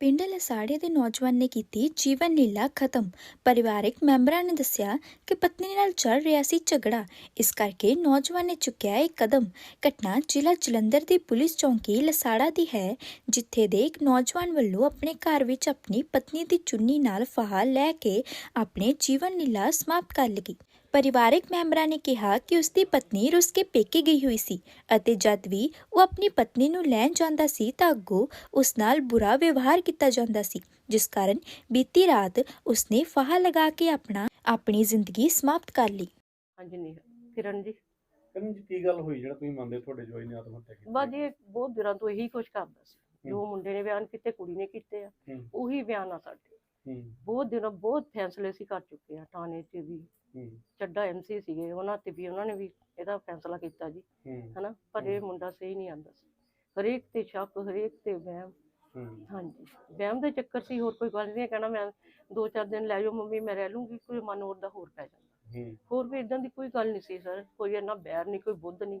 ਪਿੰਡ ਲਸਾੜੇ ਦੇ ਨੌਜਵਾਨ ਨੇ ਕੀਤੀ ਜੀਵਨ ਲੀਲਾ ਖਤਮ। ਪਰਿਵਾਰਕ ਮੈਂਬਰਾਂ ਨੇ ਦੱਸਿਆ ਕਿ ਪਤਨੀ ਨਾਲ ਚੱਲ ਰਿਹਾ ਸੀ ਝਗੜਾ। ਇਸ ਕਰਕੇ ਨੌਜਵਾਨ ਨੇ ਚੁੱਕਿਆ ਇਹ ਕਦਮ। ਘਟਨਾ ਜ਼ਿਲ੍ਹਾ ਜਲੰਧਰ ਦੀ ਪੁਲਿਸ ਚੌਂਕੀ ਲਸਾੜਾ ਦੀ ਹੈ, ਜਿੱਥੇ ਦੇ ਇੱਕ ਨੌਜਵਾਨ ਵੱਲੋਂ ਆਪਣੇ ਘਰ ਵਿੱਚ ਆਪਣੀ ਪਤਨੀ ਦੀ ਚੁੰਨੀ ਨਾਲ ਫਾਹਾ ਲੈ ਕੇ ਆਪਣੇ ਜੀਵਨ ਲੀਲਾ ਸਮਾਪਤ ਕਰ ਲਈ ਪਰਿਵਾਰਕ ਮੈਂਬਰਾਂ ਨੇ ਕਿਹਾ ਕਿ ਉਸ ਦੀ ਪਤਨੀ ਰੁੱਸ ਕੇ ਪੇਕੇ ਗਈ ਹੋਈ ਸੀ ਅਤੇ ਜਦ ਵੀ ਉਹ ਆਪਣੀ ਪਤਨੀ ਨੂੰ ਲੈਣ ਜਾਂਦਾ ਸੀ ਤਾਂ ਅੱਗੋਂ ਉਸ ਨਾਲ ਬੁਰਾ ਵਿਵਹਾਰ ਕੀਤਾ ਜਾਂਦਾ ਸੀ ਜਿਸ ਕਾਰਨ ਬੀਤੀ ਰਾਤ ਉਸਨੇ ਫਾਹਾ ਲਗਾ ਕੇ ਆਪਣਾ ਆਪਣੀ ਜ਼ਿੰਦਗੀ ਸਮਾਪਤ ਕਰ ਲਈ। ਹਾਂਜੀ ਨਹੀਂ ਕਿਰਨ ਜੀ। ਕਰਨ ਜੀ ਕੀ ਗੱਲ ਹੋਈ ਜਿਹੜਾ ਤੁਸੀਂ ਮੰਨਦੇ ਹੋ ਤੁਹਾਡੇ ਜਵਾਈ ਨੇ ਆਤਮ ਹੱਤਿਆ ਕੀਤੀ? ਬਸ ਜੀ ਇਹ ਬਹੁਤ ਦਿਨਾਂ ਤੋਂ ਇਹੀ ਕੁਛ ਕਰਦਾ ਸੀ। ਜੋ ਹੂੰ। ਮੁੰਡੇ ਨੇ ਬਿਆਨ ਕੀਤੇ ਕੁੜੀ ਨੇ ਕੀਤੇ ਆ ਹੂੰ। ਉਹੀ ਬਿਆਨ ਆ ਸਾਡੇ। ਹੂੰ। ਬਹੁਤ ਦਿਨਾਂ ਬਹੁਤ ਫੈਸਲੇ ਸੀ ਕਰ ਚੁੱਕੇ ਆ ਥਾਣੇ 'ਚ ਵੀ ਚੱਡਾ ਐਮਸੀ ਸੀਗੇ ਉਹਨਾਂ ਤੇ ਵੀ ਉਹਨਾਂ ਨੇ ਵੀ ਇਹਦਾ ਫੈਸਲਾ ਕੀਤਾ ਜੀ ਹਨਾ? ਪਰ ਇਹ। ਮੁੰਡਾ ਸਹੀ ਨਹੀਂ ਆਂਦਾ ਸੀ। ਹਰੇਕ ਤੇ ਸ਼ੱਕ ਹਰੇਕ ਤੇ ਵਹਿਮ। ਹਾਂਜੀ। ਵਹਿਮ ਦੇ ਚੱਕਰ ਸੀ ਹੋਰ ਕੋਈ ਗੱਲ ਨਹੀਂ ਕਹਿਣਾ ਮੈਂ ਦੋ ਚਾਰ ਦਿਨ ਲੈ ਜਾਓ ਮੰਮੀ ਮੈਂ ਰਹਿ ਲੂੰਗੀ ਕੋਈ ਮਨ ਹੋਰ ਦਾ ਹੋਰ ਪੈ ਜਾਂਦਾ। ਹੋਰ ਵੀ ਇਦਾਂ ਦੀ ਕੋਈ ਗੱਲ ਨਹੀਂ ਸੀ ਸਰ ਕੋਈ ਇੰਨਾ ਬੈਰ ਨਹੀਂ ਕੋਈ ਬੁੱਧ ਨਹੀਂ।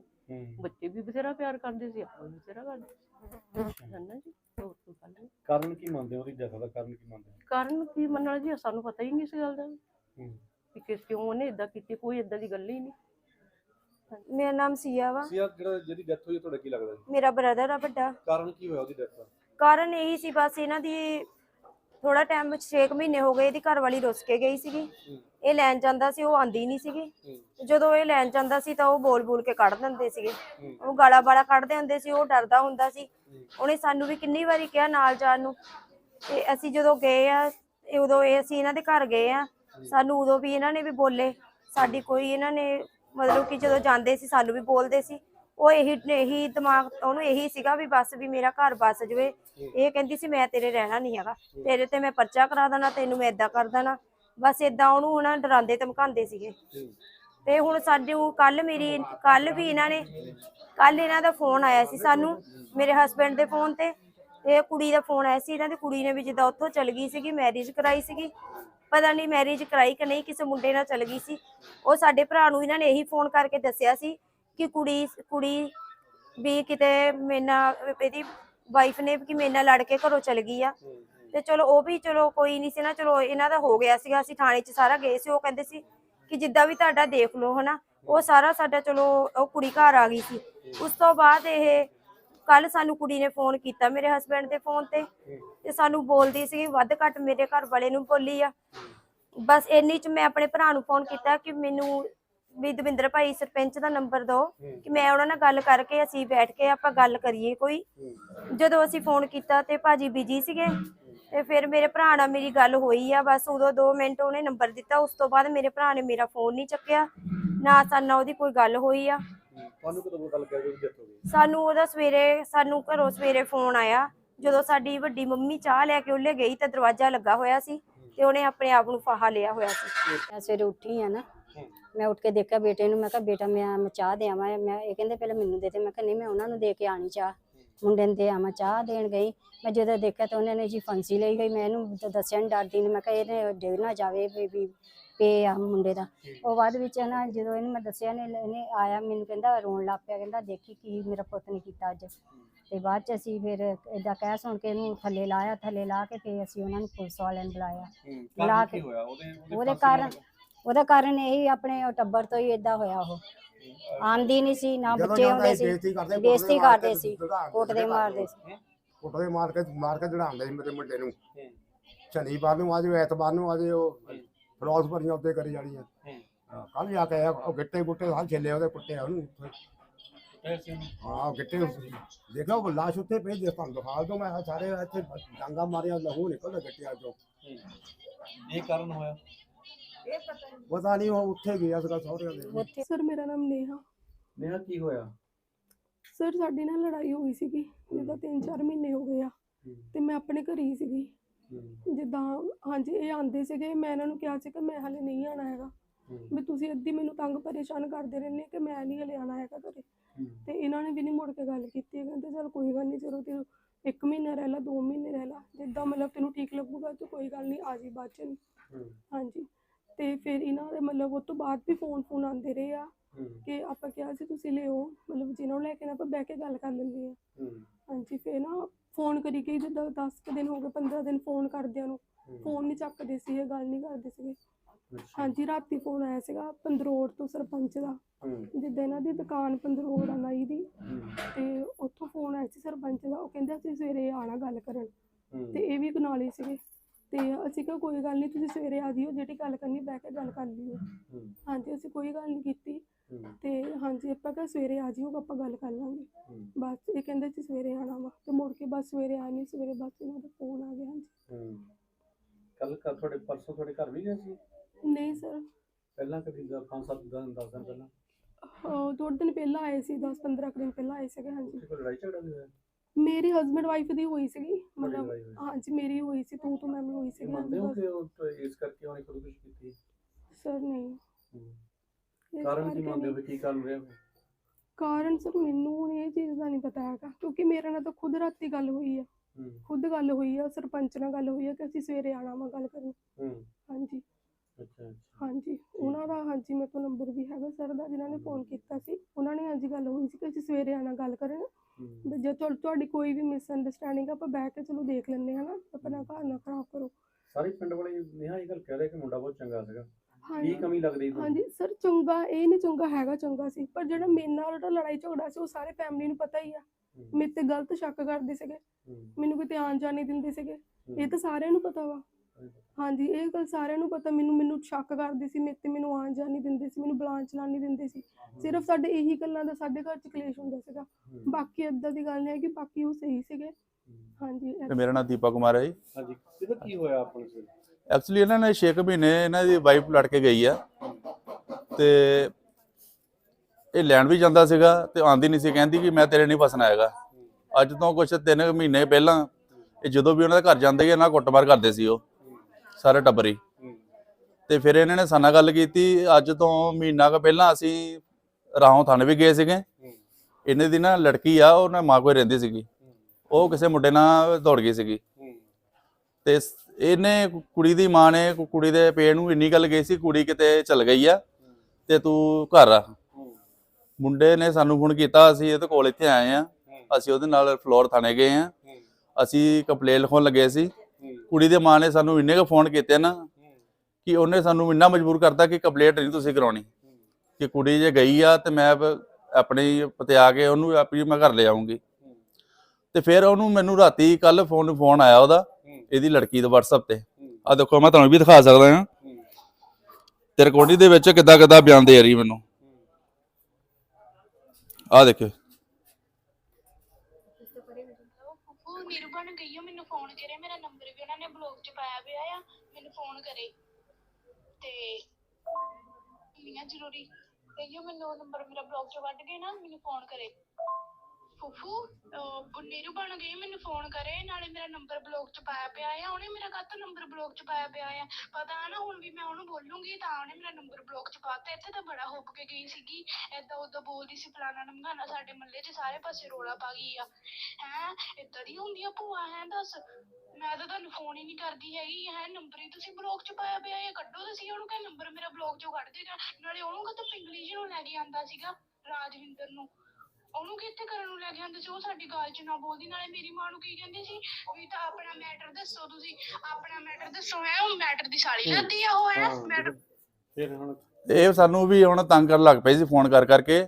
ਬੱਚੇ ਵੀ ਬਥੇਰਾ ਪਿਆਰ ਕਰਦੇ ਸੀ ਆਪਾਂ ਵੀ ਬਥੇਰਾ ਕਰਦੇ ਸੀ। ਹੈ ਨਾ ਜੀ? ਹੋਰ ਕੋਈ ਗੱਲ ਨਹੀਂ। ਕਾਰਨ ਕੀ ਮੰਨਦੇ ਹੋ ਉਹਦੀ ਦਾ ਕਾਰਨ ਕੀ ਮੰਨਦੇ ਹੋ? ਕਾਰਨ ਕੀ ਮੰਨਣਾ ਜੀ ਸਾਨੂੰ ਪਤਾ ਹੀ ਨਹੀਂ ਸੀ ਗੱਲ ਦਾ। ਹੂੰ। ਕਿ ਕਿਸ ਕਿਉਂ ਉਹਨੇ ਇਦਾਂ ਕੀਤੀ ਕੋਈ ਇਦਾਂ ਦੀ ਗੱਲ ਹੀ ਨਹੀਂ। ਮੇਰਾ ਨਾਮ ਸੀਆ ਵਾ। ਸੀ ਜਿਹੜਾ ਜਿਹਦੀ ਡੈਥ ਹੋਈ ਤੁਹਾਡਾ ਕੀ ਲੱਗਦਾ ਜੀ? ਮੇਰਾ ਬ੍ਰਦਰ ਆ ਵੱਡਾ। ਕਾਰਨ ਕੀ ਹੋਇਆ ਉਹਦੀ ਡੈਥ ਦਾ? ਕਾਰਨ ਇਹੀ ਸੀ ਬਸ ਇਹਨਾਂ ਦੀ ਥੋੜਾ ਟਾਈਮ ਵਿੱਚ 6 ਮਹੀਨੇ ਹੋ ਗਏ ਇਹਦੀ ਘਰ ਵਾਲੀ ਰੁੱਸ ਕੇ ਗਈ ਸੀਗੀ। ਹੂੰ ਇਹ ਲੈਣ ਜਾਂਦਾ ਸੀ ਉਹ ਆਂਦੀ ਨਹੀਂ ਸੀਗੀ। ਹੂੰ। ਜਦੋਂ ਇਹ ਲੈਣ ਜਾਂਦਾ ਸੀ ਤਾਂ ਉਹ ਬੋਲ ਬੋਲ ਕੇ ਕੱਢ ਦਿੰਦੇ ਸੀਗੇ। ਹੂੰ। ਉਹ ਗਾਲਾਂ ਬਾਲਾ ਕੱਢਦੇ ਹੁੰਦੇ ਸੀ ਉਹ ਡਰਦਾ ਹੁੰਦਾ ਸੀ। ਹੂੰ। ਉਹਨੇ ਸਾਨੂੰ ਵੀ ਕਿੰਨੀ ਵਾਰੀ ਕਿਹਾ ਨਾਲ ਜਾਣ ਨੂੰ ਤੇ ਅਸੀਂ ਜਦੋਂ ਗਏ ਆ ਇਹ ਉਦੋਂ ਇਹ ਅਸੀਂ ਇਹਨਾਂ ਦੇ ਘਰ ਗਏ ਆ ਸਾਨੂੰ ਉਦੋਂ ਵੀ ਇਹਨਾਂ ਨੇ ਵੀ ਬੋਲੇ ਸਾਡੀ ਕੋਈ ਇਹਨਾਂ ਨੇ ਮਤਲਬ ਕਿ ਜਦੋਂ ਜਾਂਦੇ ਸੀ ਸਾਨੂੰ ਵੀ ਬੋਲਦੇ ਸੀ। ਉਹ ਇਹੀ ਇਹੀ ਦਿਮਾਗ ਉਹਨੂੰ ਇਹੀ ਸੀਗਾ ਵੀ ਬਸ ਵੀ ਮੇਰਾ ਘਰ ਬਸ ਜਵੇ। ਇਹ ਕਹਿੰਦੀ ਸੀ ਮੈਂ ਤੇਰੇ ਰਹਿਣਾ ਨਹੀਂ ਹੈਗਾ। ਤੇਰੇ ਤੇ ਮੈਂ ਪਰਚਾ ਕਰਾ ਦੇਣਾ ਤੈਨੂੰ ਮੈਂ ਏਦਾਂ ਕਰ ਦੇਣਾ। ਬਸ ਏਦਾਂ ਉਹਨੂੰ ਉਹਨਾਂ ਡਰਾਉਂਦੇ ਧਮਕਾਉਂਦੇ ਸੀਗੇ। ਤੇ ਹੁਣ ਸਾਨੂੰ ਕੱਲ ਮੇਰੀ ਕੱਲ ਵੀ ਇਹਨਾਂ ਨੇ ਕੱਲ ਇਹਨਾਂ ਦਾ ਫੋਨ ਆਇਆ ਸੀ ਸਾਨੂੰ ਮੇਰੇ ਹਸਬੰਡ ਦੇ ਫੋਨ ਤੇ। ਇਹ ਕੁੜੀ ਦਾ ਫੋਨ ਆਇਆ ਸੀ, ਇਹਨਾਂ ਦੀ ਕੁੜੀ ਨੇ ਵੀ ਜਿੱਦਾਂ ਉੱਥੋਂ ਚਲ ਗਈ ਸੀਗੀ ਮੈਰਿਜ ਕਰਾਈ ਸੀਗੀ। ਪਤਾ ਨਹੀਂ ਮੈਰਿਜ ਕਰਾਈ ਕਿ ਨਹੀਂ, ਕਿਸੇ ਮੁੰਡੇ ਨਾਲ ਚਲ ਗਈ ਸੀ। ਉਹ ਸਾਡੇ ਭਰਾ ਨੂੰ ਇਹਨਾਂ ਨੇ ਇਹੀ ਫੋਨ ਕਰਕੇ ਦੱਸਿਆ ਸੀ ਕਿ ਕੁੜੀ ਕੁੜੀ ਵੀ ਕਿਤੇ ਮੇਰੇ ਨਾਲ, ਇਹਦੀ ਵਾਈਫ ਨੇ ਕਿ ਮੇਰੇ ਨਾਲ ਲੜ ਕੇ ਘਰੋਂ ਚਲ ਗਈ ਆ। ਹੂੰ ਤੇ ਚਲੋ ਉਹ ਵੀ ਚਲੋ ਕੋਈ ਨਹੀਂ ਸੀ ਨਾ, ਚਲੋ ਇਹਨਾਂ ਦਾ ਹੋ ਗਿਆ ਸੀਗਾ, ਅਸੀਂ ਥਾਣੇ 'ਚ ਸਾਰਾ ਗਏ ਸੀ, ਉਹ ਕਹਿੰਦੇ ਸੀ ਕਿ ਜਿੱਦਾਂ ਵੀ ਤੁਹਾਡਾ ਦੇਖ ਲਓ ਹਨਾ। ਉਹ ਸਾਰਾ ਸਾਡਾ ਚਲੋ, ਉਹ ਕੁੜੀ ਘਰ ਆ ਗਈ ਸੀ। ਉਸ ਤੋਂ ਬਾਅਦ ਇਹ ਕੱਲ ਸਾਨੂੰ ਕੁੜੀ ਨੇ ਫੋਨ ਕੀਤਾ ਮੇਰੇ ਹਸਬੰਡ ਦੇ ਫੋਨ ਤੇ ਤੇ ਸਾਨੂੰ ਬੋਲਦੀ ਸੀ, ਵੱਧ ਘੱਟ ਮੇਰੇ ਘਰ ਵਾਲੇ ਨੂੰ ਬੋਲੀ ਆ। ਬਸ ਇੰਨੀ ਚ ਮੈਂ ਆਪਣੇ ਭਰਾ ਨੂੰ ਫੋਨ ਕੀਤਾ ਕਿ ਮੈਨੂੰ ਵੀ ਦਵਿੰਦਰ ਭਾਈ ਸਰਪੰਚ ਦਾ ਨੰਬਰ ਦਿਓ, ਕਿ ਮੈਂ ਉਹਨਾਂ ਨਾਲ ਗੱਲ ਕਰਕੇ ਅਸੀਂ ਬੈਠ ਕੇ ਆਪਾਂ ਗੱਲ ਕਰੀਏ ਕੋਈ। ਜਦੋਂ ਅਸੀਂ ਫੋਨ ਕੀਤਾ ਤੇ ਭਾਜੀ ਬਿਜ਼ੀ ਸੀਗੇ, ਤੇ ਫਿਰ ਮੇਰੇ ਭਰਾ ਨਾਲ ਮੇਰੀ ਗੱਲ ਹੋਈ ਆ, ਬਸ ਉਦੋਂ 2 ਮਿੰਟ ਉਹਨੇ ਨੰਬਰ ਦਿੱਤਾ, ਉਸ ਤੋਂ ਬਾਅਦ ਮੇਰੇ ਭਰਾ ਨੇ ਮੇਰਾ ਫੋਨ ਨਹੀਂ ਚੱਕਿਆ, ਨਾ ਸਾਨੂੰ ਉਹਦੀ ਕੋਈ ਗੱਲ ਹੋਈ ਆ। ਤੁਹਾਨੂੰ ਕਦੋਂ ਪਤਾ ਲੱਗਿਆ ਕਿ ਉਹਦੀ ਡੈਥ ਹੋ ਗਈ? ਸਾਨੂੰ ਉਹਦਾ ਸਵੇਰੇ ਸਾਨੂੰ ਘਰੋਂ ਸਵੇਰੇ ਫੋਨ ਆਇਆ। ਜਦੋਂ ਸਾਡੀ ਵੱਡੀ ਮੰਮੀ ਚਾਹ ਲੈ ਕੇ ਉਹਲੇ ਗਈ ਤਾਂ ਦਰਵਾਜ਼ਾ ਲੱਗਾ ਹੋਇਆ ਸੀ ਤੇ ਉਹਨੇ ਆਪਣੇ ਆਪ ਨੂੰ ਫਾਹਾ ਲਿਆ ਹੋਇਆ ਸੀ। ਮੈਂ ਸਵੇਰੇ ਉੱਠੀ ਆ ਨਾ ਹੂੰ। ਮੈਂ ਉੱਠ ਕੇ ਦੇਖਿਆ ਬੇਟੇ ਨੂੰ ਮੈਂ ਕਿਹਾ ਬੇਟਾ ਮੈਂ ਮੈਂ ਚਾਹ ਦੇ ਆਵਾਂ ਮੈਂ ਇਹ ਕਹਿੰਦੇ ਪਹਿਲਾਂ ਮੈਨੂੰ ਦੇ ਦੇ ਮੈਂ ਕਿਹਾ ਨਹੀਂ ਮੈਂ ਉਹਨਾਂ ਨੂੰ ਦੇ ਕੇ ਆਣੀ ਚਾਹ। ਮੁੰਡੇ ਨੂੰ ਦੇ ਆਵਾਂ ਚਾਹ ਦੇਣ ਗਈ। ਮੈਂ ਜਦੋਂ ਦੇਖਿਆ ਤਾਂ ਉਹਨਾਂ ਨੇ ਜੀ ਫਾਂਸੀ ਲਈ ਗਈ। ਮੈਂ ਇਹਨੂੰ ਦ- ਦੱਸਿਆ ਨਹੀਂ ਡਰਦੀ ਨੇ ਮੈਂ ਕਿਹਾ ਇਹਨੇ ਡਿੱਗ ਨਾ ਜਾਵੇ ਵੀ ਵੀ ਪੇ ਆ ਮੁੰਡੇ ਦਾ। ਉਹ ਬਾਅਦ ਵਿੱਚ ਨਾ ਜਦੋਂ ਇਹਨੂੰ ਮੈਂ ਦੱਸਿਆ ਨੇ ਇਹਨੇ ਆਇਆ ਮੈਨੂੰ ਕਹਿੰਦਾ ਰੋਣ ਲੱਗ ਪਿਆ ਕਹਿੰਦਾ ਦੇਖੀ ਕੀ ਮੇਰਾ ਪੁੱਤ ਨੇ ਕੀਤਾ ਅੱਜ। ਤੇ ਬਾਅਦ ਚ ਅਸੀਂ ਫਿਰ ਏਦਾਂ ਕਹਿ ਸੁਣ ਕੇ ਇਹਨੂੰ ਥੱਲੇ ਲਾਇਆ ਥੱਲੇ ਲਾ ਕੇ ਫਿਰ ਅਸੀਂ ਉਹਨਾਂ ਨੂੰ ਪੁਲਿਸ ਵਾਲਿਆਂ ਨੂੰ ਬੁਲਾਇਆ। ਲਾ ਕਾਰਨ ਕੇ- ਕੀ ਹੋਇਆ? ਉਹਦੇ ਕਾਰਨ? ਉਹਦਾ ਕਾਰਨ ਇਹ ਹੀ ਆਪਣੇ ਉਹ ਟੱਬਰ ਤੋਂ ਹੀ ਇਦਾਂ ਹੋਇਆ ਉਹ। ਆਂਦੀ ਨਹੀਂ ਸੀ ਨਾ ਜਦੋਂ ਬੱਚੇ ਜਾਂਦਾ ਹੁੰਦੇ ਸੀ ਸੀ ਬੇਇੱਜ਼ਤੀ ਕਰਦੇ ਬੇਇੱਜ਼ਤੀ ਕਰਦੇ ਸੀ ਕੁੱਟਦੇ ਮਾਰਦੇ ਸੀ। ਕੁੱਟਦੇ ਮਾਰ ਕੇ ਮਾਰ ਕੇ ਚੜਾਉਂਦੇ ਸੀ ਮੇਰੇ ਮੁੰਡੇ ਨੂੰ। ਹੂੰ। ਸ਼ਨੀਵਾਰ ਨੂੰ ਆਜੋ ਐਤਵਾਰ ਨੂੰ ਆਜੇ ਫਲੋਸ ਭਰੀਆਂ ਉੱਤੇ ਕਰੀ ਜਾਣੀਆਂ ਹੂੰ। ਕੱਲ ਜਾ ਕੇ ਆਇਆ ਉਹ ਗਿੱਟੇ ਗੁੱਟੇ ਹਾਲ ਛੇਲੇ ਉਹਦੇ ਕੁੱਟੇ ਉਹਨੂੰ ਫਿਰ ਸੀ? ਹਾਂ ਗਿੱਟੇ ਦੇਖੋ ਉਹ ਲਾਸ਼ ਉੱਤੇ ਪਈ ਦੇ ਤੁਹਾਨੂੰ ਦਿਖਾ ਦੋ ਮੈਂ ਸਾਰੇ ਇੱਥੇ ਡਾਂਗਾ ਮਾਰਿਆ ਲਹੂ ਨਿਕਲਦਾ ਗਿੱਟਿਆਂ ਚੋਂ। ਹੂੰ। ਇਹ ਕਾਰਨ ਹੋਇਆ? ਪਤਾ ਨਹੀਂ ਉਹ ਉੱਥੇ ਗਿਆ ਸੀਗਾ ਸਹੁਰਿਆਂ ਦੇ। ਉੱਥੇ। ਸਰ ਮੇਰਾ ਨਾਮ ਨੇਹਾ। ਨੇਹਾ ਕੀ ਹੋਇਆ? ਸਰ ਸਾਡੀ ਨਾਲ ਲੜਾਈ ਹੋ ਗਈ ਸੀਗੀ ਜਿੱਦਾਂ 3-4 ਮਹੀਨੇ ਹੋ ਗਏ ਆ। ਤੇ ਮੈਂ ਆਪਣੇ ਘਰ ਹੀ ਸੀਗੀ। ਜਿੱਦਾਂ ਹਾਂਜੀ ਇਹ ਆਂਦੇ ਸੀਗੇ। ਮੈਂ ਇਹਨਾਂ ਨੂੰ ਕਿਹਾ ਸੀ ਕਿ ਮੈਂ ਹਲੇ ਨਹੀਂ ਆਣਾ ਹੈਗਾ। ਵੀ ਤੁਸੀਂ ਅੱਧੀ ਮੈਨੂੰ ਤੰਗ ਪਰੇਸ਼ਾਨ ਕਰਦੇ ਰਹਿੰਦੇ ਕਿ ਮੈਂ ਨਹੀਂ ਹਲੇ ਆਣਾ ਹੈਗਾ ਘਰੇ। ਤੇ ਇਹਨਾਂ ਨੇ ਵੀ ਨਹੀਂ ਮੁੜ ਕੇ ਗੱਲ ਕੀਤੀ। ਕਹਿੰਦੇ ਚਲ ਕੋਈ ਗੱਲ ਨਹੀਂ ਚਲੋ ਤੈਨੂੰ ਇੱਕ ਮਹੀਨਾ ਰਹਿ ਲਾ ਦੋ ਮਹੀਨੇ ਰਹਿ ਲਾ। ਜਿੱਦਾਂ ਮਤਲਬ ਤੈਨੂੰ ਠੀਕ ਲੱਗੂਗਾ ਤੇ ਕੋਈ ਗੱਲ ਨਹੀਂ ਆ ਜੀ ਬਾਅਦ ਚ। ਹਾਂਜੀ। ਤੇ ਫਿਰ ਇਹਨਾਂ ਦੇ ਮਤਲਬ ਉਹ ਤੋਂ ਬਾਅਦ ਵੀ ਫੋਨ ਫੋਨ ਆਉਂਦੇ ਰਹੇ ਆ ਕਿ ਆਪਾਂ ਕਿਹਾ ਸੀ ਤੁਸੀਂ ਲਿਓ ਮਤਲਬ ਜਿਹਨਾਂ ਨੂੰ ਲੈ ਕੇ ਨਾ ਆਪਾਂ ਬਹਿ ਕੇ ਗੱਲ ਕਰ ਲੈਂਦੇ ਆ। ਹਾਂਜੀ ਫਿਰ ਨਾ ਫੋਨ ਕਰੀ ਗਈ ਜਿੱਦਾਂ 10 ਕੁ ਦਿਨ ਹੋ ਗਏ 15 ਦਿਨ ਫੋਨ ਕਰਦਿਆਂ ਨੂੰ। ਫੋਨ ਨਹੀਂ ਚੱਕਦੇ ਸੀ ਇਹ ਗੱਲ ਨਹੀਂ ਕਰਦੇ ਸੀਗੇ। ਹਾਂਜੀ ਰਾਤੀ ਫੋਨ ਆਇਆ ਸੀਗਾ ਪੰਦਰੋੜ ਤੋਂ ਸਰਪੰਚ ਦਾ। ਜਿੱਦਾਂ ਇਹਨਾਂ ਦੀ ਦੁਕਾਨ ਪੰਦਰੋੜ ਆ ਨਾਈ ਦੀ। ਤੇ ਉੱਥੋਂ ਫੋਨ ਆਇਆ ਸੀ ਸਰਪੰਚ ਦਾ ਉਹ ਕਹਿੰਦੇ ਅਸੀਂ ਸਵੇਰੇ ਆਣਾ ਗੱਲ ਕਰਨ। ਤੇ ਇਹ ਵੀ ਨਾਲ ਹੀ ਸੀਗੇ। ਤੇ ਅਸੀਂ ਕਿਹਾ ਕੋਈ ਗੱਲ ਨਹੀਂ ਤੁਸੀਂ ਸਵੇਰੇ ਆ ਜਿਓ ਜਿਹੜੀ ਗੱਲ ਕਰਨੀ ਬਹਿ ਕੇ ਗੱਲ ਕਰ ਲਿਓ। ਹੂੰ। ਹਾਂਜੀ ਅਸੀਂ ਕੋਈ ਗੱਲ ਨਹੀਂ ਕੀਤੀ। ਹੂੰ। ਤੇ ਹਾਂਜੀ ਆਪਾਂ ਕਿਹਾ ਸਵੇਰੇ ਆ ਜਿਓ ਆਪਾਂ ਗੱਲ ਕਰ ਲਾਂਗੇ। ਹੂੰ। ਬਸ ਇਹ ਕਹਿੰਦੇ ਸੀ ਸਵੇਰੇ ਆਣਾ ਵਾ। ਤੇ ਮੁੜ ਕੇ ਬਸ ਸਵੇਰੇ ਆਏ ਨਹੀਂ ਸਵੇਰੇ ਬਸ ਇਹਨਾਂ ਦਾ ਫੋਨ ਆ ਗਿਆ ਹਾਂਜੀ। ਹੂੰ। ਕੱਲ ਕੱਲ ਤੁਹਾਡੇ ਪਰਸੋਂ ਤੁਹਾਡੇ ਘਰ ਵੀ ਗਏ ਸੀ? ਨਹੀਂ ਸਰ। ਪਹਿਲਾਂ ਕਦੀ ਦਾ 5-7 ਦਿਨ 10 ਦਿਨ ਪਹਿਲਾਂ? ਦੋ ਦਿਨ ਪਹਿਲਾਂ ਆਏ ਸੀ 10 15 ਕੁ ਦਿਨ ਪਹਿਲਾਂ ਆਏ ਸੀਗੇ ਹਾਂਜੀ। ਉੱਥੇ ਕੋਈ ਲੜਾਈ ਝਗੜਾ ਵੀ ਹੋਇਆ? ਮੇਰੀ ਹਸਬੰਡ ਵਾਈਫ ਦੀ ਹੋਈ ਸੀਗੀ ਮਤਲਬ ਲੜਾਈ ਹੋਈ। ਹਾਂਜੀ ਮੇਰੀ ਹੋਈ ਸੀ ਤੂੰ ਤੋਂ ਮੈਂ ਹੋਈ ਇਹ ਸੀਗੀ ਮੰਨਦੇ ਹੋ ਕਿ ਉਹ ਤਾਂ ਇਸ ਕਰਕੇ ਉਹਨੇ ਖੁਦਕੁਸ਼ੀ ਕੀਤੀ ਸਰ ਨਹੀਂ। ਇਸ ਕਾਰਨ ਕੀ ਕਰਕੇ ਮੰਨਦੇ ਹੋ ਨਹੀਂ। ਕੀ ਕਾਰਨ ਰਿਹਾ ਕਾਰਨ ਸਰ ਮੈਨੂੰ ਹੁਣ ਇਹ ਚੀਜ਼ ਦਾ ਨਹੀਂ ਪਤਾ ਹੈਗਾ ਕਿਉਂਕਿ ਮੇਰੇ ਨਾਲ ਤਾਂ ਖੁਦ ਰਾਤੀ ਗੱਲ ਹੋਈ ਆ। ਹੂੰ। ਖੁਦ ਗੱਲ ਹੋਈ ਆ ਸਰਪੰਚ ਨਾਲ ਗੱਲ ਹੋਈ ਆ ਕਿ ਅਸੀਂ ਸਵੇਰੇ ਆਣਾ ਵਾ ਗੱਲ ਕਰਨ। ਹੂੰ। ਹਾਂਜੀ। ਅੱਛਾ ਅੱਛਾ। ਹਾਂਜੀ ਉਹਨਾਂ ਦਾ ਹਾਂਜੀ ਮੇਰੇ ਕੋਲ ਨੰਬਰ ਵੀ ਹੈਗਾ ਸਰ ਦਾ ਜਿਨ੍ਹਾਂ ਨੇ ਫੋਨ ਕੀਤਾ ਸੀ। ਉਹਨਾਂ ਨੇ ਹਾਂਜੀ ਗੱਲ ਹੋਈ ਸੀ ਕਿ ਅਸੀਂ ਸਵੇਰੇ ਆਣਾ ਗੱਲ ਕਰਨ। ਹੂੰ। ਵੀ ਜੇ ਤੁਹਾ- ਤੁਹਾਡੀ ਕੋਈ ਵੀ ਮਿਸਅੰਡਰਸਟੈਂਡਿੰਗ ਆਪਾਂ ਬਹਿ ਕੇ ਚਲੋ ਦੇਖ ਲੈਂਦੇ ਹਾਂ ਨਾ ਆਪਣਾ ਘਰ ਨਾ ਖਰਾਬ ਕਰੋ। ਸਾਰੇ ਪਿੰਡ ਵਾਲੇ ਨਿਹਾ ਇਹ ਗੱਲ ਕਹਿ ਰਹੇ ਕਿ ਮੁੰਡਾ ਬਹੁਤ ਚੰਗਾ ਸੀਗਾ। ਕੀ ਹਾਂਜੀ। ਕਮੀ ਲੱਗਦੀ ਹਾਂਜੀ ਸਰ ਚੰਗਾ ਇਹ ਨਹੀਂ ਚੰਗਾ ਹੈਗਾ ਚੰਗਾ ਸੀ ਪਰ ਜਿਹੜਾ ਮੇਰੇ ਨਾਲ ਉਹਦਾ ਲੜਾਈ ਝਗੜਾ ਸੀ ਉਹ ਸਾਰੇ ਫੈਮਿਲੀ ਨੂੰ ਪਤਾ ਹੀ ਆ। ਮੇਰੇ ਤੇ ਗਲਤ ਸ਼ੱਕ ਕਰਦੇ ਸੀਗੇ। ਮੈਨੂੰ ਕਿਤੇ ਆਣ ਜਾਣ ਨਹੀਂ ਦਿੰਦੇ ਸੀਗੇ। ਇਹ ਤਾਂ ਸਾਰਿਆਂ ਨੂੰ ਪਤਾ ਵਾ। ਹਾਂਜੀ ਇਹ ਗੱਲ ਸਾਰਿਆਂ ਨੂੰ ਪਤਾ ਮੈਨੂੰ ਮੈਨੂੰ ਸ਼ੱਕ ਕਰਦੇ ਸੀ ਮੇਰੇ ਤੇ ਮੈਨੂੰ ਆਣ ਜਾਣ ਨਹੀਂ ਦਿੰਦੇ ਸੀ ਮੈਨੂੰ ਬੁਲਾਉਣ ਚਲਾਉਣ ਨਹੀਂ ਦਿੰਦੇ ਸੀ। ਸਿਰਫ ਸਾਡੇ ਇਹੀ ਗੱਲਾਂ ਦਾ ਸਾਡੇ ਘਰ ਚ ਕਲੇਸ਼ ਹੁੰਦਾ ਸੀਗਾ। ਬਾਕੀ ਏਦਾਂ ਦੀ ਗੱਲ ਨਹੀਂ ਹੈ ਕਿ ਬਾਕੀ ਉਹ ਸਹੀ ਸੀਗੇ। ਹਾਂਜੀ ਤੇ ਮੇਰਾ ਨਾਮ ਦੀਪਕ ਕੁਮਾਰ ਹੈ ਜੀ। ਹਾਂਜੀ ਇਹਦਾ ਕੀ ਹੋਇਆ ਆਪਣੇ ਸੇ ਐਕਚੁਅਲੀ ਇਹਨਾਂ ਨੇ 6 ਮਹੀਨੇ ਇਹਨਾਂ ਦੀ ਵਾਈਫ ਲੜ ਕੇ ਗਈ ਆ। ਤੇ ਇਹ ਲੈਣ ਵੀ ਜਾਂਦਾ ਸੀਗਾ ਤੇ ਆਂਦੀ ਨਹੀਂ ਸੀ ਕਹਿੰਦੀ ਕਿ ਮੈਂ ਤੇਰੇ ਨਹੀਂ ਫਸਣਾ ਹੈਗਾ। ਅੱਜ ਤੋਂ ਕੁਛ 3 ਮਹੀਨੇ ਪਹਿਲਾਂ ਇਹ ਜਦੋਂ ਵੀ ਉਹਨਾਂ ਦੇ ਘਰ ਜਾਂਦੇ ਸੀ ਇਹਨਾਂ ਕੁੱਟਮਾਰ ਕਰਦੇ ਸੀ ਉਹ। ਸਾਰੇ ਟੱਬਰੀ। ਤੇ ਫਿਰ ਇਹਨਾਂ ਨੇ ਸਾਨਾ ਗੱਲ ਕੀਤੀ ਅੱਜ ਤੋਂ ਮਹੀਨਾ ਕੁ ਪਹਿਲਾਂ ਅਸੀਂ ਰਾਹੋਂ ਥਾਣੇ ਵੀ ਗਏ ਸੀਗੇ। ਇਹਨੇ ਦੀ ਨਾ ਲੜਕੀ ਆ ਉਹਨਾਂ ਮਾਂ ਕੋਲ ਰਹਿੰਦੀ ਸੀਗੀ। ਉਹ ਕਿਸੇ ਮੁੰਡੇ ਨਾਲ ਦੌੜ ਗਈ ਸੀਗੀ। ਤੇ ਇਹਨੇ ਕੁੜੀ ਦੀ ਮਾਂ ਨੇ ਕੁੜੀ ਦੇ ਪੇਟ ਨੂੰ ਇੰਨੀ ਗੱਲ ਗਈ ਸੀ ਕੁੜੀ ਕਿਤੇ ਚਲ ਗਈ ਆ ਤੇ ਤੂੰ ਘਰ ਆ। ਮੁੰਡੇ ਨੇ ਸਾਨੂੰ ਫੋਨ ਕੀਤਾ ਅਸੀਂ ਇਹਦੇ ਕੋਲ ਇੱਥੇ ਆਏ ਆ। ਅਸੀਂ ਉਹਦੇ ਨਾਲ ਫਲੋਰ ਥਾਣੇ ਗਏ ਆ। ਅਸੀਂ ਕੰਪਲੇਂਟ ਲਿਖਾਉਣ ਲੱਗੇ ਸੀ। ਕੁੜੀ ਦੇ ਮਾਂ ਨੇ ਸਾਨੂੰ ਇੰਨੇ ਕੁ ਫੋਨ ਕੀਤੇ ਨਾ ਕਿ ਉਹਨੇ ਸਾਨੂੰ ਇੰਨਾ ਮਜਬੂਰ ਕਰਤਾ ਕਿ ਕੰਪਲੇਂਟ ਨਹੀਂ ਤੁਸੀਂ ਕਰਾਉਣੀ। ਕਿ ਕੁੜੀ ਜੇ ਗਈ ਆ ਤੇ ਮੈਂ ਆਪਣੀ ਪਤਿਆ ਕੇ ਉਹਨੂੰ ਆਪੀ ਮੈਂ ਘਰ ਲੈ ਆਉਂਗੀ ਤੇ ਫਿਰ ਉਹਨੂੰ ਮੈਨੂੰ ਰਾਤੀ ਕੱਲ ਫੋਨ ਫੋਨ ਆਇਆ ਉਹਦਾ ਇਹਦੀ ਲੜਕੀ ਦਾ WhatsApp ਤੇ। ਆ ਦੇਖੋ ਮੈਂ ਤੁਹਾਨੂੰ ਵੀ ਦਿਖਾ ਸਕਦਾ ਹਾਂ। ਤੇ ਰਿਕਾਰਡਿੰਗ ਦੇ ਵਿੱਚ ਕਿੱਦਾਂ ਕਿੱਦਾਂ ਬਿਆਨ ਦੇ ਰਹੀ ਮੈਨੂੰ। ਆ ਦੇਖਿਓ ਉਹ ਨਿਰਬਣ ਗਈ ਉਹ ਮੈਨੂੰ ਫੋਨ ਕਰੇ ਮੇਰਾ ਨੰਬਰ ਵੀ ਉਹਨਾਂ ਨੇ ਬਲੌਗ 'ਚ ਪਾਇਆ ਪਿਆ ਆ ਮੈਨੂੰ ਫੋਨ ਕਰੇ। ਤੇ ਮੀਆਂ ਜ਼ਰੂਰੀ, ਕਹੀਓ ਮੈਨੂੰ ਨੰਬਰ ਮੇਰਾ ਬਲੌਗ 'ਚੋਂ ਕੱਢ ਕੇ ਨਾ, ਮੈਨੂੰ ਫੋਨ ਕਰੇ। ਫੁੱਫੂ, ਅਹ ਨੀਰੂ ਬਣ ਗਈ, ਮੈਨੂੰ ਫੋਨ ਕਰੇ, ਨਾਲੇ ਮੇਰਾ ਨੰਬਰ ਬਲੌਗ 'ਚ ਪਾਇਆ ਪਿਆ ਆ, ਉਹਨੇ ਮੇਰਾ ਕਾਹਤੋਂ ਨੰਬਰ ਬਲੌਗ 'ਚ ਪਾਇਆ ਪਿਆ ਆ। ਪਤਾ ਨਾ ਹੁਣ ਵੀ ਮੈਂ ਉਹਨੂੰ ਬੋਲੂੰਗੀ, ਤਾਂ ਉਹਨੇ ਮੇਰਾ ਨੰਬਰ ਬਲੌਗ 'ਚ ਪਾਤਾ ਇੱਥੇ ਤਾਂ ਬੜਾ ਹੁੱਬ ਕੇ ਗਈ ਸੀਗੀ। ਏਦਾਂ ਉਦਾਂ ਬੋਲਦੀ ਸੀ, ਫਲਾਣਾ ਨਮਗਾਨਾ ਸਾਡੇ ਮੱਲੇ 'ਚ ਸਾਰੇ ਪਾਸੇ ਰੋਲਾ ਪਾ ਗਈ ਆ। ਹੈਂ, ਏਦਾਂ ਦੀ ਹੁੰਦੀ ਆ ਭੂਆ, ਹੈ, ਦੱਸ। ਮੈਂ ਤਾਂ ਤੁਹਾਨੂੰ ਫੋਨ ਹੀ ਨਹੀਂ ਕਰਦੀ ਹੈਗੀ ਹੈ ਨੰਬਰ ਹੀ ਤੁਸੀਂ ਬਲੌਗ 'ਚ ਪਾਇਆ ਪਿਆ ਇਹ ਕੱਢੋ ਤੁਸੀਂ ਉਹਨੂੰ ਕਹੇ ਨੰਬਰ ਮੇਰਾ ਬਲੌਗ 'ਚੋਂ ਕੱਢ ਦੇਗਾ ਨਾਲੇ ਉਹਨੂੰ ਕਦੋਂ ਪਿੰਗਲੀ ਜੀ ਨੂੰ ਲੈ ਕੇ ਆਂਦਾ ਸੀਗਾ ਰਾਜਵਿੰਦਰ ਨੂੰ। ਉਹਨੂੰ ਕਿੱਥੇ ਕਰਨ ਨੂੰ ਲੈ ਕੇ ਆਂਦੇ ਸੀ ਉਹ ਸਾਡੀ ਗੱਲ 'ਚ ਨਾ ਬੋਲਦੀ ਨਾਲੇ ਮੇਰੀ ਮਾਂ ਨੂੰ ਕੀ ਕਹਿੰਦੀ ਸੀ ਵੀ ਤਾਂ ਆਪਣਾ ਮੈਟਰ ਦੱਸੋ ਤੁਸੀਂ ਆਪਣਾ ਮੈਟਰ ਦੱਸੋ ਹੈ ਉਹ ਮੈਟਰ ਦੀ ਸਾਲੀ ਲੱਗਦੀ ਆ ਉਹ ਹੈ ਮੈਟਰ ਫਿਰ ਹੁਣ ਇਹ ਸਾਨੂੰ ਵੀ ਹੁਣ ਤੰਗ ਕਰਨ ਲੱਗ ਪਏ ਸੀ ਫੋਨ ਕਰ ਕਰਕੇ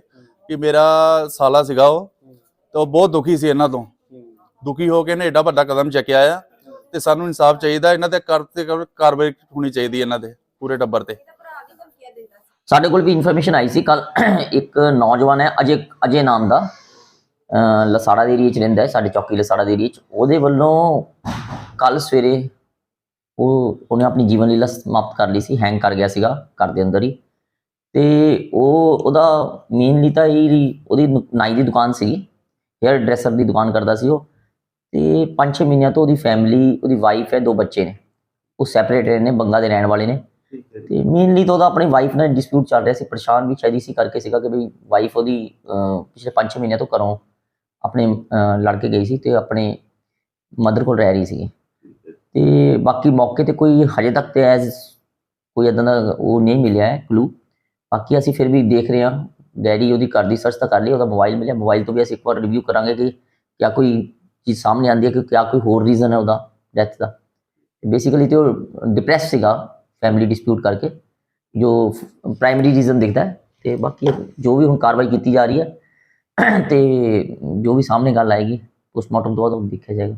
ਕਿ ਮੇਰਾ ਸਾਲਾ ਸੀਗਾ ਉਹ ਤੇ ਉਹ ਬਹੁਤ ਦੁਖੀ ਸੀ ਇਹਨਾਂ ਤੋਂ। ਦੁਖੀ ਹੋ ਕੇ ਇਹਨੇ ਏਡਾ ਵੱਡਾ ਕਦਮ ਚੱਕਿਆ ਆ ਤੇ ਸਾਨੂੰ ਇਨਸਾਫ ਚਾਹੀਦਾ ਇਹਨਾਂ ਤੇ ਕਰ ਤੇ ਕਰ- ਕਾਰਵਾਈ ਹੋਣੀ ਚਾਹੀਦੀ ਇਹਨਾਂ ਦੇ ਪੂਰੇ ਟੱਬਰ ਤੇ। ਸਾਡੇ ਕੋਲ ਵੀ ਇਨਫੋਰਮੇਸ਼ਨ ਆਈ ਸੀ ਕੱਲ ਇੱਕ ਨੌਜਵਾਨ ਹੈ ਅਜੇ ਅਜੇ ਨਾਮ ਦਾ। ਲਸਾੜਾ ਦੇ ਏਰੀਏ ਚ ਰਹਿੰਦਾ ਹੈ ਸਾਡੇ ਚੌਕੀ ਲਸਾੜਾ ਦੇ ਏਰੀਏ ਚ। ਉਹਦੇ ਵੱਲੋਂ ਕੱਲ ਸਵੇਰੇ ਉਹ ਉਹਨੇ ਆਪਣੀ ਜੀਵਨ ਲੀਲਾ ਸਮਾਪਤ ਕਰ ਲਈ ਸੀ ਹੈਂਗ ਕਰ ਗਿਆ ਸੀਗਾ ਘਰ ਦੇ ਅੰਦਰ ਹੀ। ਤੇ ਉਹ ਉਹਦਾ ਮੇਨਲੀ ਤਾਂ ਇਹ ਉਹਦੀ ਨਾਈ ਦੀ ਦੁਕਾਨ ਸੀ ਹੇਅਰ ਡਰੈਸਰ ਦੀ ਦੁਕਾਨ ਕਰਦਾ ਸੀ ਉਹ। ਤੇ 5-6 ਮਹੀਨਿਆਂ ਤੋਂ ਉਹਦੀ ਫੈਮਿਲੀ ਉਹਦੀ ਵਾਈਫ ਹੈ ਦੋ ਬੱਚੇ ਨੇ। ਉਹ ਸੈਪਰੇਟ ਨੇ ਬੰਗਾ ਦੇ ਰਹਿਣ ਵਾਲੇ ਨੇ। ਤੇ ਮੇਨਲੀ ਤਾਂ ਉਹਦਾ ਆਪਣੀ ਵਾਈਫ ਨਾਲ ਡਿਸਪਿਊਟ ਚੱਲ ਰਿਹਾ ਸੀ ਪਰੇਸ਼ਾਨ ਵੀ ਸ਼ਾਇਦ ਇਸੀ ਕਰਕੇ ਸੀਗਾ ਕਿ ਬਈ ਵਾਈਫ ਉਹਦੀ ਪਿਛਲੇ 5-6 ਮਹੀਨਿਆਂ ਤੋਂ ਘਰੋਂ ਆਪਣੇ ਅਹ, ਲੜ ਕੇ ਗਈ ਸੀ ਤੇ ਆਪਣੇ ਮਦਰ ਕੋਲ ਰਹਿ ਰਹੀ ਸੀ ਤੇ ਬਾਕੀ ਮੌਕੇ ਤੇ ਕੋਈ ਹਜੇ ਤੱਕ ਤੇ ਐਜ਼ ਕੋਈ ਇਦਾਂ ਦਾ ਉਹ ਨਹੀਂ ਮਿਲਿਆ ਹੈ ਕਲੂ ਬਾਕੀ ਅਸੀਂ ਫਿਰ ਵੀ ਦੇਖ ਰਹੇ ਹਾਂ। ਡੈਡੀ ਉਹਦੀ ਘਰ ਦੀ ਸਰਚ ਤਾਂ ਕਰ ਲਈ ਉਹਦਾ ਮੋਬਾਈਲ ਮਿਲਿਆ। ਮੋਬਾਈਲ ਤੋਂ ਵੀ ਅਸੀਂ ਇੱਕ ਵਾਰ ਰਿਵਿਊ ਕਰਾਂਗੇ ਕਿ ਕਿਆ ਕੋਈ ਚੀਜ਼ ਸਾਹਮਣੇ ਆਉਂਦੀ ਹੈ ਕਿ ਕਿਆ ਕੋਈ ਹੋਰ ਰੀਜ਼ਨ ਹੈ ਉਹਦਾ ਡੈਥ ਦਾ। ਬੇਸਿਕਲੀ ਤੇ ਉਹ ਡਿਪਰੈਸ ਸੀਗਾ ਫੈਮਿਲੀ ਡਿਸਪਿਊਟ ਕਰਕੇ, ਜੋ ਪ੍ਰਾਇਮਰੀ ਰੀਜ਼ਨ ਦਿਖਦਾ ਹੈ, ਤੇ ਬਾਕੀ ਜੋ ਵੀ ਹੁਣ ਕਾਰਵਾਈ ਕੀਤੀ ਜਾ ਰਹੀ ਹੈ, ਤੇ ਜੋ ਵੀ ਸਾਹਮਣੇ ਗੱਲ ਆਏਗੀ ਪੋਸਟਮਾਰਟਮ ਤੋਂ ਬਾਅਦ ਉਹ ਦੇਖਿਆ ਜਾਏਗਾ।